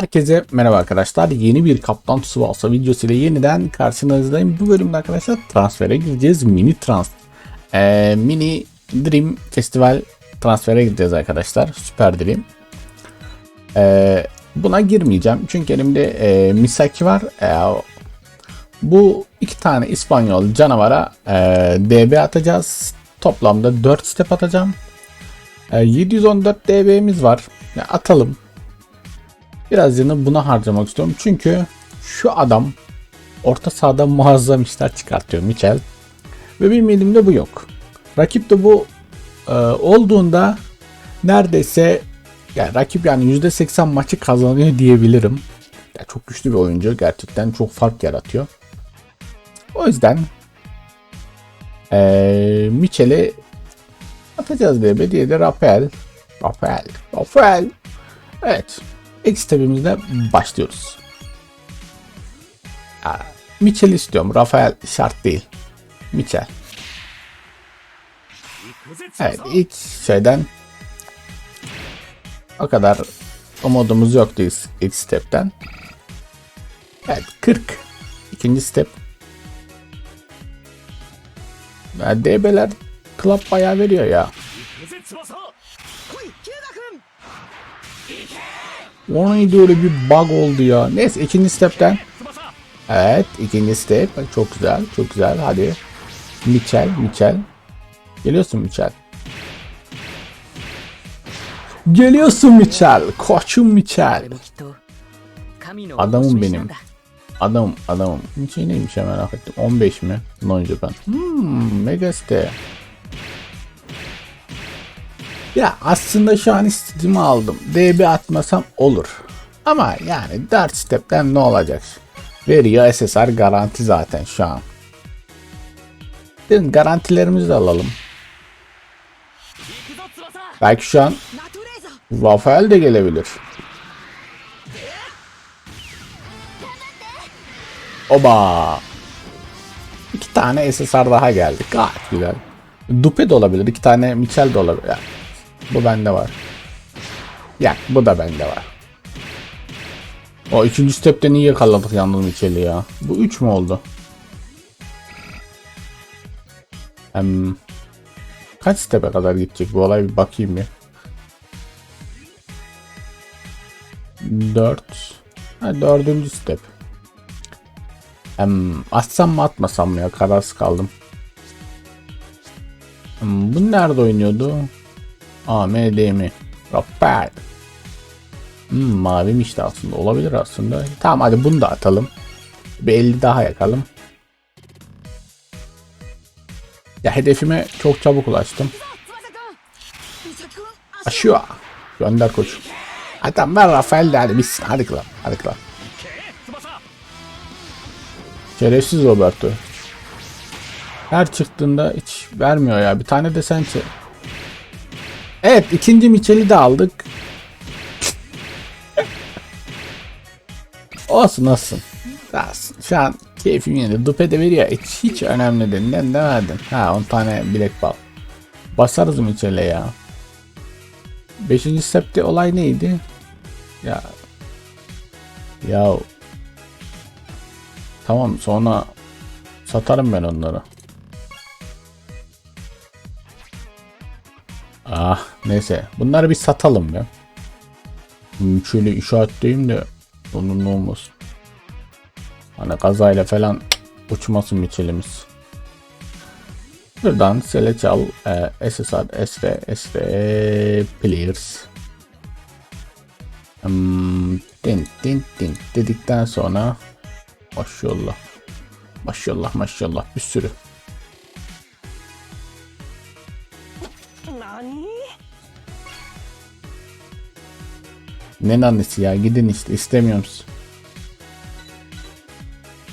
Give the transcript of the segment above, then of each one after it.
Herkese merhaba arkadaşlar. Yeni bir Kaptan Tsubasa videosu ile yeniden karşınızdayım. Bu bölümde arkadaşlar transfere gireceğiz. Mini trans. Ee, mini Dream Festival transfere gireceğiz arkadaşlar. Süper Dream. Ee, buna girmeyeceğim. Çünkü elimde e, Misaki var. Ee, bu iki tane İspanyol canavara e, DB atacağız. Toplamda 4 step atacağım. E, 714 DB'miz var. Ya atalım. Biraz yanı buna harcamak istiyorum. Çünkü şu adam orta sahada muazzam işler çıkartıyor Michel. Ve benim elimde bu yok. Rakip de bu e, olduğunda neredeyse yani rakip yani %80 maçı kazanıyor diyebilirim. Ya çok güçlü bir oyuncu. Gerçekten çok fark yaratıyor. O yüzden e, Michel'i atacağız diye diye de Rafael. Rafael. Rafael. Evet. İlk stepimizde başlıyoruz. Mitchell istiyorum. Rafael şart değil. Mitchell. Evet ilk şeyden o kadar umudumuz yoktu ilk- stepten. Evet 40. İkinci step. Ya, DB'ler club bayağı veriyor ya. Onun öyle bir bug oldu ya. Neyse ikinci stepten. Evet ikinci step. Çok güzel çok güzel hadi. Mitchell Mitchell. Geliyorsun Mitchell. Geliyorsun Mitchell. Koçum Mitchell. Adamım benim. Adamım adamım. Şey neymiş ya merak ettim. 15 mi? Non Japan. Hmm, Megaste. Ya aslında şu an istediğimi aldım. DB atmasam olur. Ama yani 4 stepten ne olacak? Veriyor SSR garanti zaten şu an. Dedim garantilerimizi de alalım. Belki şu an Rafael de gelebilir. Oba. İki tane SSR daha geldi. Gayet güzel. Dupe de olabilir. iki tane Michel de olabilir. Yani bu bende var. Ya bu da bende var. O üçüncü stepten iyi yakaladık yalnız Michel'i ya. Bu üç mü oldu? Hem kaç step'e kadar gidecek bu olay bir bakayım bir. 4 ha, dördüncü step. Hem atsam mı atmasam mı ya kararsız kaldım. Hmm, bu nerede oynuyordu? AMD'mi. Rapper. Hmm, mavim işte aslında. Olabilir aslında. Tamam hadi bunu da atalım. Bir 50 daha yakalım. Ya hedefime çok çabuk ulaştım. Aşıyor. Gönder koç. Adam ver Rafael de hadi bitsin. Hadi klan. Hadi klan. Şerefsiz Roberto. Her çıktığında hiç vermiyor ya. Bir tane de sen çek. Evet ikinci Michel'i de aldık. olsun olsun. Olsun. Şu an keyfim yerinde. Dupe de veriyor. Hiç, hiç önemli değil. Neden demedin? Ha 10 tane bilek bal. Basarız Michel'e ya. Beşinci stepte olay neydi? Ya. Ya. Tamam sonra satarım ben onları. Ah neyse bunları bir satalım ya. Şöyle işaretleyeyim de onun olmasın. Hani kazayla falan uçmasın miçelimiz. Buradan select al e, SSR, SV, SV players. Hmm, din din din dedikten sonra Maşallah. Maşallah maşallah bir sürü. Ne annesi ya gidin işte istemiyoruz.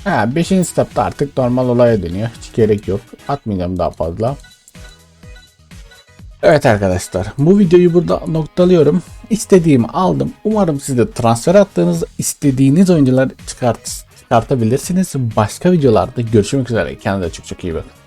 Ha 5. stepte artık normal olaya dönüyor. Hiç gerek yok. Atmayacağım daha fazla. Evet arkadaşlar bu videoyu burada noktalıyorum. İstediğimi aldım. Umarım siz de transfer attığınız istediğiniz oyuncuları çıkart çıkartabilirsiniz. Başka videolarda görüşmek üzere. Kendinize çok çok iyi bakın.